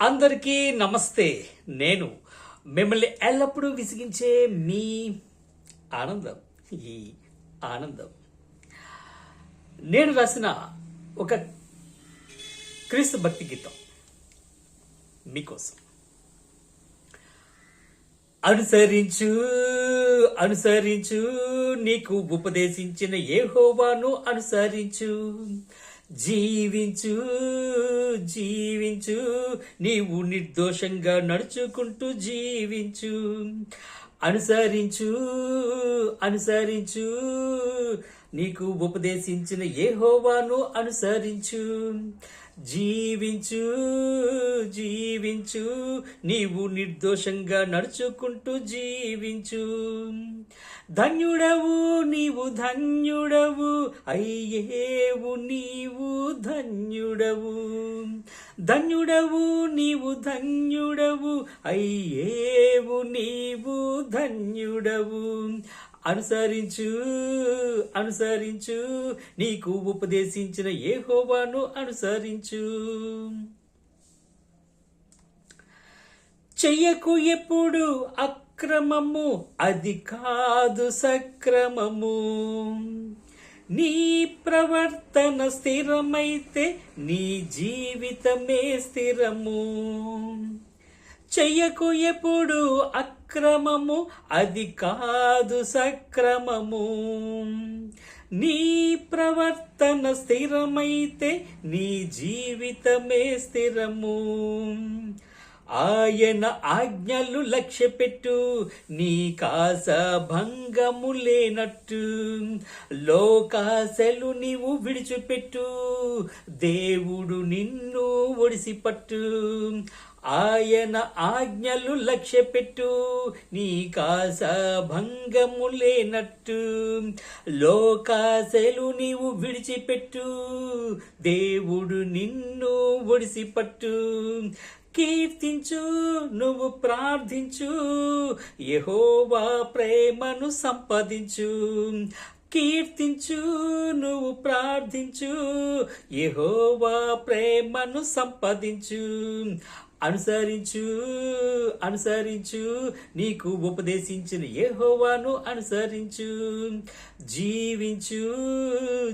అందరికీ నమస్తే. నేను మిమ్మల్ని ఎల్లప్పుడూ విసిగించే మీ ఆనందం ఈ ఆనందం. నేను రాసిన ఒక క్రీస్తు భక్తి గీతం మీకోసం. అనుసరించు అనుసరించు నీకు ఉపదేశించిన ఏ హోవాను అనుసరించు జీవించు జీవించు నీవు నిర్దోషంగా నడుచుకుంటూ జీవించు. అనుసరించు అనుసరించు నీకు ఉపదేశించిన ఏహోవాను అనుసరించు. జీవించు జీవించు నీవు నిర్దోషంగా నడుచుకుంటూ జీవించు. ధన్యుడవు నీవు ధన్యుడవు అయ్యేవు నీవు ధన్యుడవు. ధన్యుడవు నీవు ధన్యుడవు అయ్యేవు నీవు ధన్యుడవు. అనుసరించు అనుసరించు నీకు ఉపదేశించిన యెహోవాను అనుసరించు. చెయ్యకు ఎప్పుడు అక్రమము? అది కాదు సక్రమము. నీ ప్రవర్తన స్థిరమైతే నీ జీవితమే స్థిరము. చెయ్యకు ఎప్పుడు అక్రమము అది కాదు సక్రమము. నీ ప్రవర్తన స్థిరమైతే నీ జీవితమే స్థిరము. ఆయన ఆజ్ఞలు లక్ష్య పెట్టు నీ కాస భంగము లేనట్టు. లోకాశలు నీవు విడిచిపెట్టు దేవుడు నిన్ను ఒడిసిపట్టు. ఆయన ఆజ్ఞలు లక్ష్య పెట్టు నీ కాస భంగము లేనట్టు. లోకాశలు నీవు విడిచిపెట్టు దేవుడు నిన్ను ఒడిసిపట్టు. కీర్తించు నువ్వు ప్రార్థించు యహోవా ప్రేమను సంపాదించు. కీర్తించు నువ్వు ప్రార్థించు యహోవా ప్రేమను సంపాదించు. అనుసరించు అనుసరించు నీకు ఉపదేశించిన యహోవాను అనుసరించు. జీవించు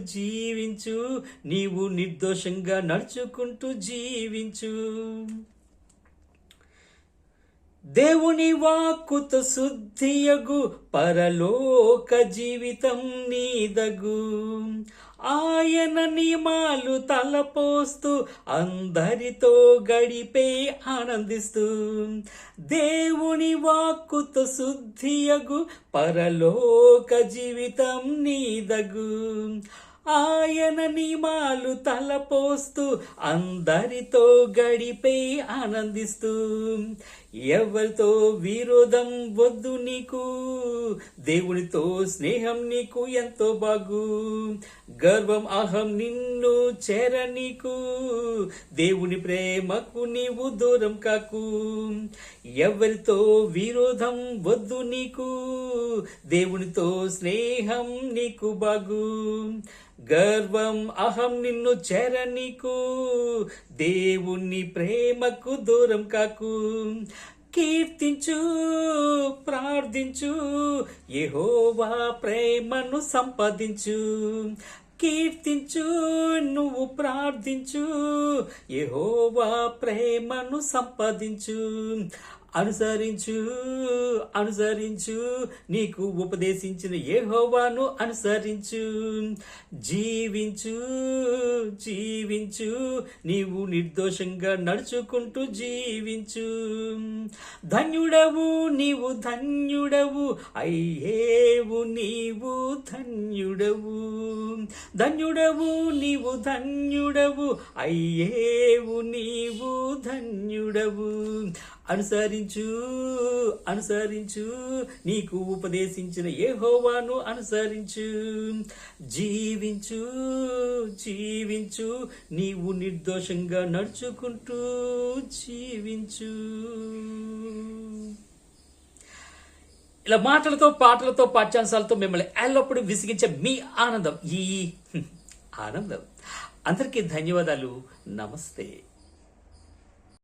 జీవించు నీవు నిర్దోషంగా నడుచుకుంటూ జీవించు. దేవుని వాక్కుత శుద్ధియగు పరలోక జీవితం నీదగు. ఆయన నియమాలు తలపోస్తూ అందరితో గడిపే ఆనందిస్తూ. దేవుని వాక్కుత శుద్ధియగు పరలోక జీవితం నీదగు. ఆయన నియమాలు తలపోస్తూ అందరితో గడిపే ఆనందిస్తూ. ఎవరితో విరోధం వద్దు నీకు? దేవునితో స్నేహం నీకు ఎంతో బాగు. గర్వం అహం నిన్ను చేర నీకు. దేవుని ప్రేమకు నీవు దూరం కాకు. ఎవరితో విరోధం వద్దు నీకు? దేవునితో స్నేహం నీకు బాగు. గర్వం అహం నిన్ను చేర నీకు. దేవుని ప్రేమకు దూరం కాకు. కీర్తించు ప్రార్థించు యహోవా ప్రేమను సంపాదించు. కీర్తించు నువ్వు ప్రార్థించు యహోవా ప్రేమను సంపాదించు. అనుసరించు అనుసరించు నీకు ఉపదేశించిన ఏహోవాను అనుసరించు. జీవించు జీవించు నీవు నిర్దోషంగా నడుచుకుంటూ జీవించు. ధన్యుడవు నీవు ధన్యుడవు అయ్యేవు నీవు ధన్యుడవు. ధన్యుడవు నీవు ధన్యుడవు అయ్యేవు నీవు ధన్యుడవు. అనుసరించు అనుసరించు నీకు ఉపదేశించిన యెహోవాను అనుసరించు. జీవించు జీవించు నీవు నిర్దోషంగా నడుచుకుంటూ జీవించు. ఇలా మాటలతో పాటలతో పాఠ్యాంశాలతో మిమ్మల్ని ఎల్లప్పుడూ విసిగించే మీ ఆనందం ఈ ఆనందం. అందరికీ ధన్యవాదాలు. నమస్తే.